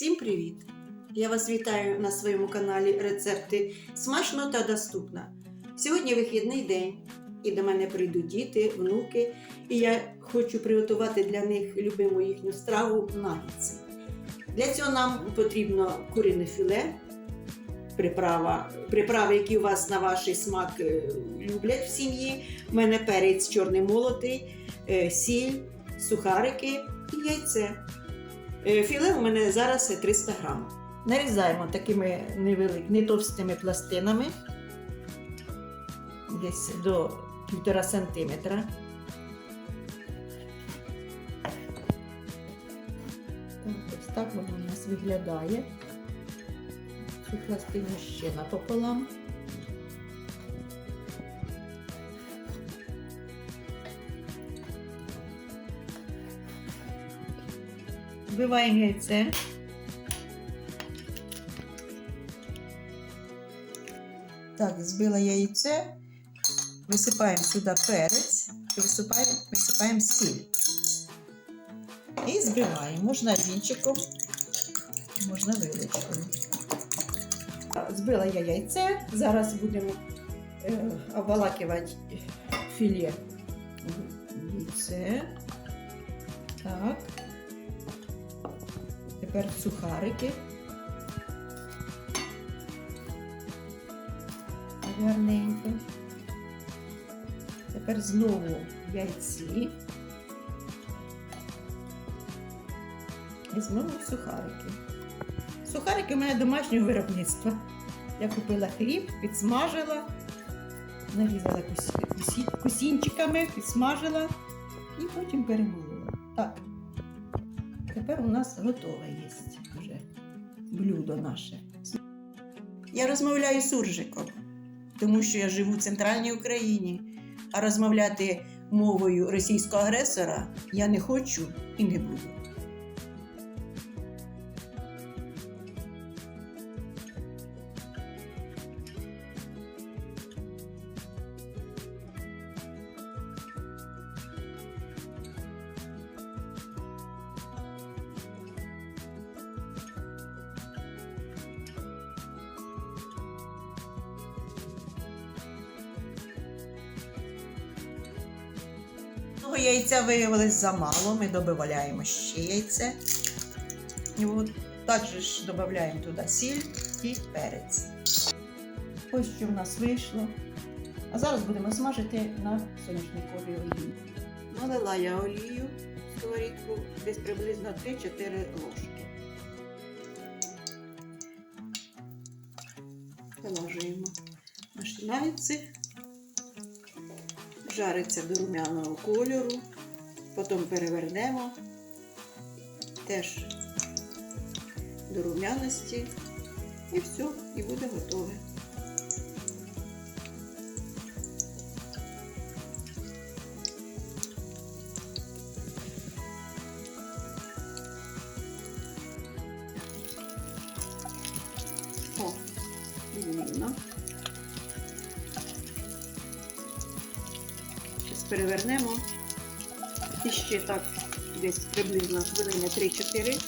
Всім привіт! Я вас вітаю на своєму каналі Рецепти смачно та доступно. Сьогодні вихідний день, і до мене прийдуть діти, внуки, і я хочу приготувати для них любиму їхню страву нагідці. Для цього нам потрібно курине філе, приправа, приправи, які у вас на ваш смак е, люблять в сім'ї. У мене перець чорний молотий, е, сіль, сухарики і яйце. Е, Філе у мене зараз 300 грам. Нарізаємо такими невеликими, не пластинами, десь до 1,5 см. Ось так воно у нас виглядає. Цю пластину ще напополам. Вбиваємо яйце. Так, збила яйце, висипаємо сюди перець і висипаємо, висипаємо сіль. І збиваємо. Можна вінчиком, можна вилочкою. Збила я яйце. Зараз будемо е, обвалакувати філе яйце. Так. Тепер сухарики. Гарненько. Тепер знову яйці. І знову сухарики. Сухарики у мене домашнього виробництва. Я купила хліб, підсмажила, нарізала кусі- кусі- кусінчиками, підсмажила і потім перемолола. Так. Тепер у нас готове є вже блюдо наше. Я розмовляю суржиком, тому що я живу в центральній Україні, а розмовляти мовою російського агресора я не хочу і не буду. Того яйця виявилось замало, ми додаємо ще яйце. І от також додаємо туди сіль і перець. Ось що в нас вийшло. А зараз будемо смажити на соняшниковій олії. Налила я олію в сковорідку десь приблизно 3-4 ложки. Положуємо наші яйці жариться до румяного кольору, потім перевернемо теж до румяності і все, і буде готове. О, видно. Перевернемо. І ще так десь приблизно хвилини 3-4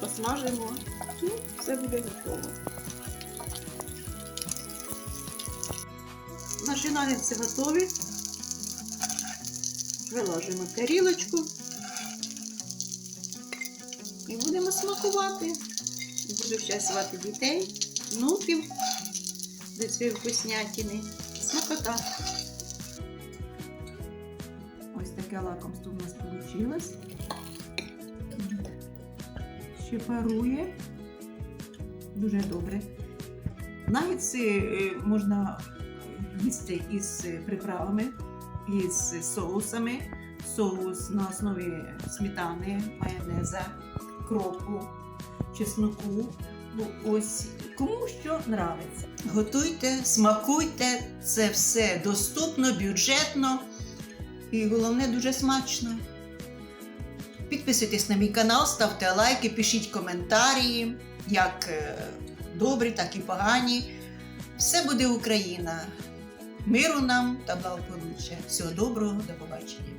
посмажимо і все буде готово. Наші нагідці готові. Вилажимо тарілочку і будемо смакувати. Буду щасувати дітей, внуків до цієї вкуснятини. Смакота. Ось таке лакомство у нас вийшло. Ще парує. Дуже добре. Нагідці е, можна їсти із приправами, із соусами. Соус на основі сметани, майонеза, кропу, чесноку. Ну, ось кому що нравиться. Готуйте, смакуйте, це все доступно, бюджетно. І головне дуже смачно. Підписуйтесь на мій канал, ставте лайки, пишіть коментарі, як е, добрі, так і погані. Все буде Україна. Миру нам та благополуччя. Всього доброго, до побачення.